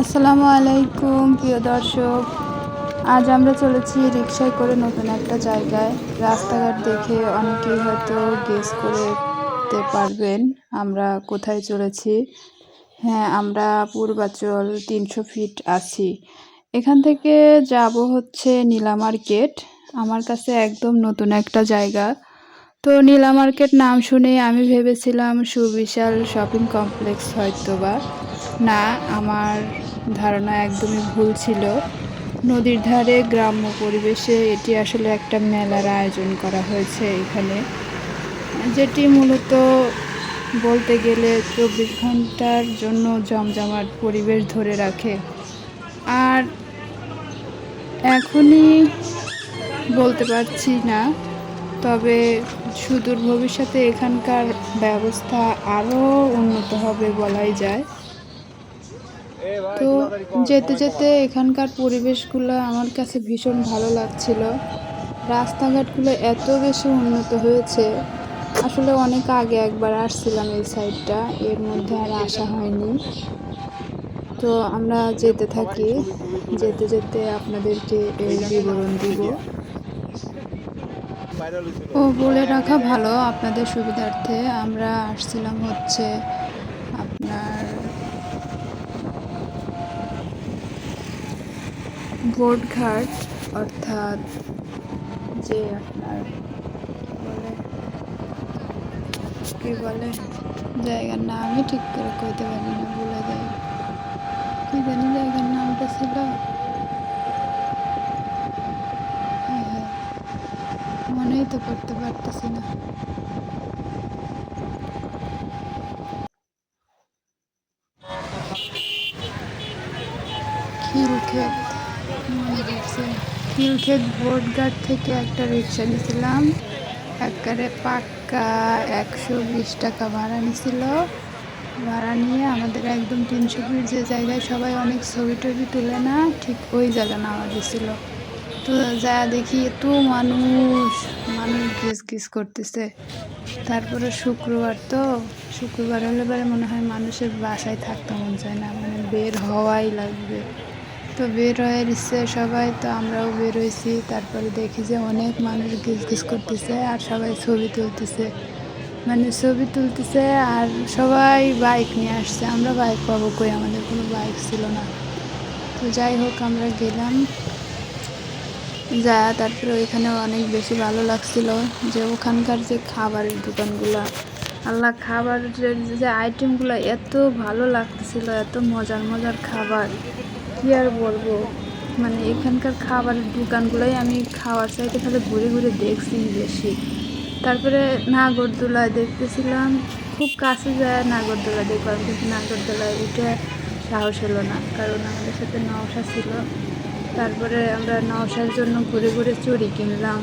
আসসালামু আলাইকুম, প্রিয় দর্শক। আজ আমরা চলেছি রিক্সায় করে নতুন একটা জায়গায়। রাস্তাঘাট দেখে অনেকেই হয়তো গেস করতে পারবেন আমরা কোথায় চলেছি। হ্যাঁ আমরা পূর্বাচল তিনশো ফিট আছি। এখান থেকে যাব হচ্ছে নীলা মার্কেট। আমার কাছে একদম নতুন একটা জায়গা। তো নীলা মার্কেট নাম শুনে আমি ভেবেছিলাম সুবিশাল শপিং কমপ্লেক্স হয়তো বা না, আমার ধারণা একদমই ভুল ছিল। নদীর ধারে গ্রাম্য পরিবেশে এটি আসলে একটা মেলার আয়োজন করা হয়েছে এখানে। যেটি মূলত বলতে গেলে চব্বিশ ঘণ্টার জন্য জমজমাট পরিবেশ ধরে রাখে। আর এখনই বলতে পারছি না, তবে সুদূর ভবিষ্যতে এখানকার ব্যবস্থা আরও উন্নত হবে বলাই যায়। তো যেতে যেতে এখানকার পরিবেশগুলো আমার কাছে ভীষণ ভালো লাগছিল। রাস্তাঘাটগুলো এত বেশি উন্নত হয়েছে। আসলে অনেক আগে একবার আসছিলাম এই সাইডটা এর মধ্যে আর আসা হয়নি। তো আমরা যেতে থাকি। যেতে যেতে আপনাদেরকে এর বিবরণ দিব। ও বলে রাখা ভালো আপনাদের সুবিধার্থে আমরা আসছিলাম হচ্ছে আপনার বোটঘাট অর্থাৎ যে আপনার বলে, কি বলে, জায়গার নামই ঠিক করে কইতে পারি না বলে যায় কি জানি জায়গার নামটা ছিল? মনেই তো করতে পারতেছি না। পড়ছে খিলক্ষেত বোটঘাট থেকে একটা রিক্সা নিয়েছিলাম। একবারে পাক্কা একশো বিশ টাকা ভাড়া নিছিল ভাড়া নিয়ে আমাদের একদম তিনশো ফিট যে জায়গায় সবাই অনেক ছবি টবি তুলে না, ঠিক ওই জায়গা নামা দিছিল তো যা দেখি এত মানুষ মানুষ গিস গিস করতেছে। তারপরে শুক্রবার তো, শুক্রবার হলে পরে মনে হয় মানুষের বাসায় থাকতে মন চায় না মানে বের হওয়াই লাগবে। তো বের হয়ে দিচ্ছে সবাই, তো আমরাও বের হয়েছি। তারপরে দেখি যে অনেক মানুষ গিস করতেছে আর সবাই ছবি তুলতেছে। মানে ছবি তুলতেছে আর সবাই বাইক নিয়ে আসছে। আমরা বাইক পাবো কই? আমাদের কোনো বাইক ছিল না। তো যাই হোক, আমরা গেলাম। যা, তারপরে ওইখানে অনেক বেশি ভালো লাগছিল যে ওখানকার যে খাবারের দোকানগুলো, আল্লাহ খাবারের যে আইটেমগুলো এত ভালো লাগতেছিল, এত মজার মজার খাবার। কি আর বলব? মানে এখানকার খাবারের দোকানগুলোই আমি খাওয়ার চাইতে তাহলে ঘুরে ঘুরে দেখছি বেশি। তারপরে নাগরদোলায় দেখতেছিলাম। খুব কাছে যায় নাগরদোলা দেখলাম কিন্তু নাগরদোলায় উঠে সাহস হলো না, কারণ আমাদের সাথে নওশা ছিল। তারপরে আমরা নওশার জন্য ঘুরে ঘুরে চুরি কিনলাম।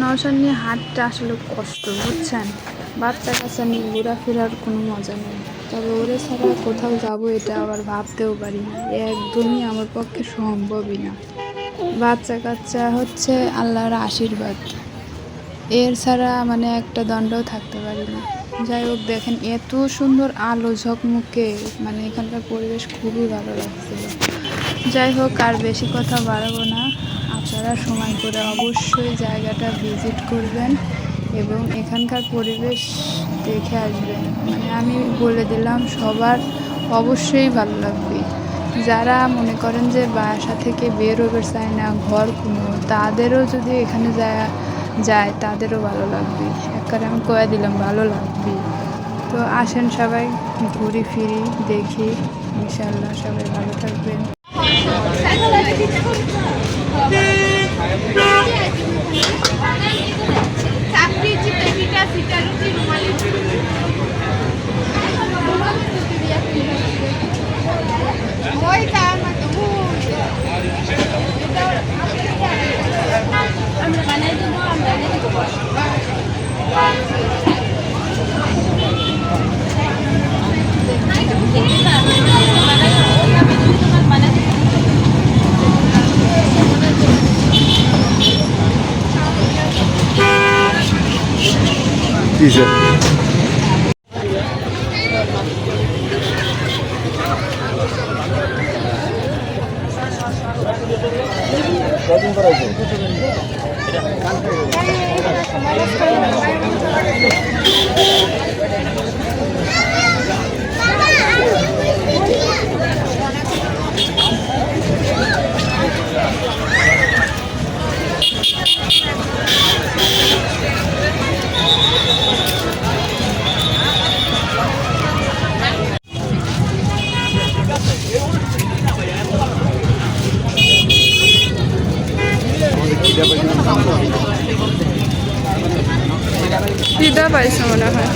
নওশা নিয়ে হাটটা আসলে কষ্ট, বুঝছেন? বাচ্চা কাচ্চা নিয়ে ঘোরাফেরার কোনো মজা নেই। তবে ওরে ছাড়া কোথাও যাব এটা আবার ভাবতেও পারি না। একদমই আমার পক্ষে সম্ভবই না। বাচ্চা কাচ্চা হচ্ছে আল্লাহর আশীর্বাদ। এর ছাড়া মানে একটা দণ্ডও থাকতে পারি না। যাই হোক, দেখেন এত সুন্দর আলো ঝকমকে মানে এখানকার পরিবেশ খুবই ভালো লাগছিল যাই হোক, আর বেশি কথা বাড়াবো না। আপনারা সময় করে অবশ্যই জায়গাটা ভিজিট করবেন এবং এখানকার পরিবেশ দেখে আসবেন মানে আমি বলে দিলাম, সবার অবশ্যই ভালো লাগবে। যারা মনে করেন যে বাসা থেকে বের হবে চায় না, ঘর কোনো, তাদেরও যদি এখানে যায় যায়, তাদেরও ভালো লাগবে। একবারে আমি কয়ে দিলাম, ভালো লাগবে। তো আসেন সবাই, ঘুরি ফিরি, দেখি। ইনশাল্লাহ সবাই ভালো থাকবেন। আমরা কিসে এটা দিদা পাইছে মনে হয়।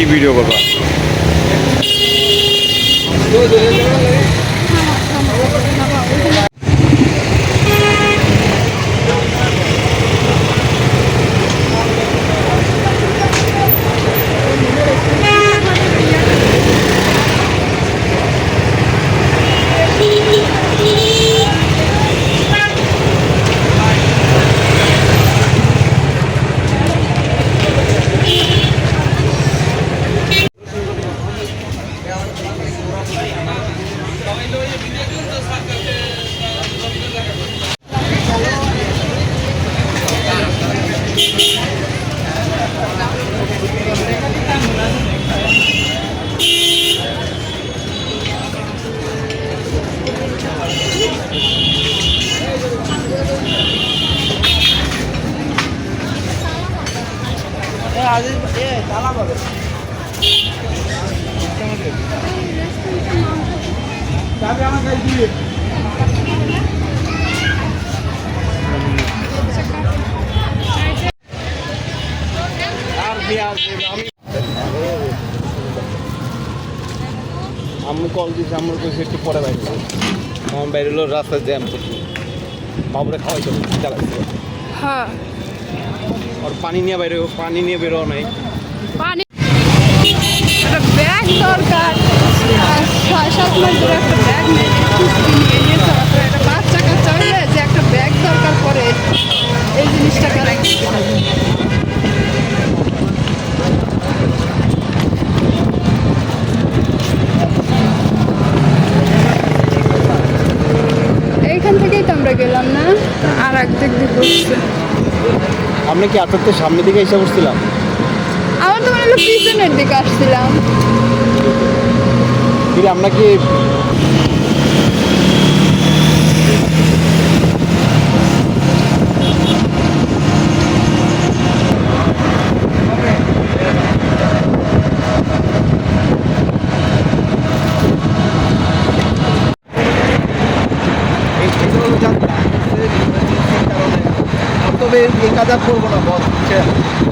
কি ভিডিও বাবা এগুলো কি ভিডিও বাবা আমি কল দিয়েছি আমার কাছে একটু পরে বাইরে আমার বাইরে হলো রাস্তায় জ্যাম প্রচুর বাবুরে খাওয়াই তো চালাইছে হ্যাঁ। আর পানি নিয়ে বাইরে পানি নিয়ে বেরো নাই। পানি এইখান থেকেই তো আমরা গেলাম না? আর এক দিক দিয়ে ঘুরছে। আপনি কি আটাত্তর সামনের দিকে এসে বসছিলাম? আমার তো মনে হলো পিছনের দিকে আসছিলাম। আমরা কি এই করব না বস।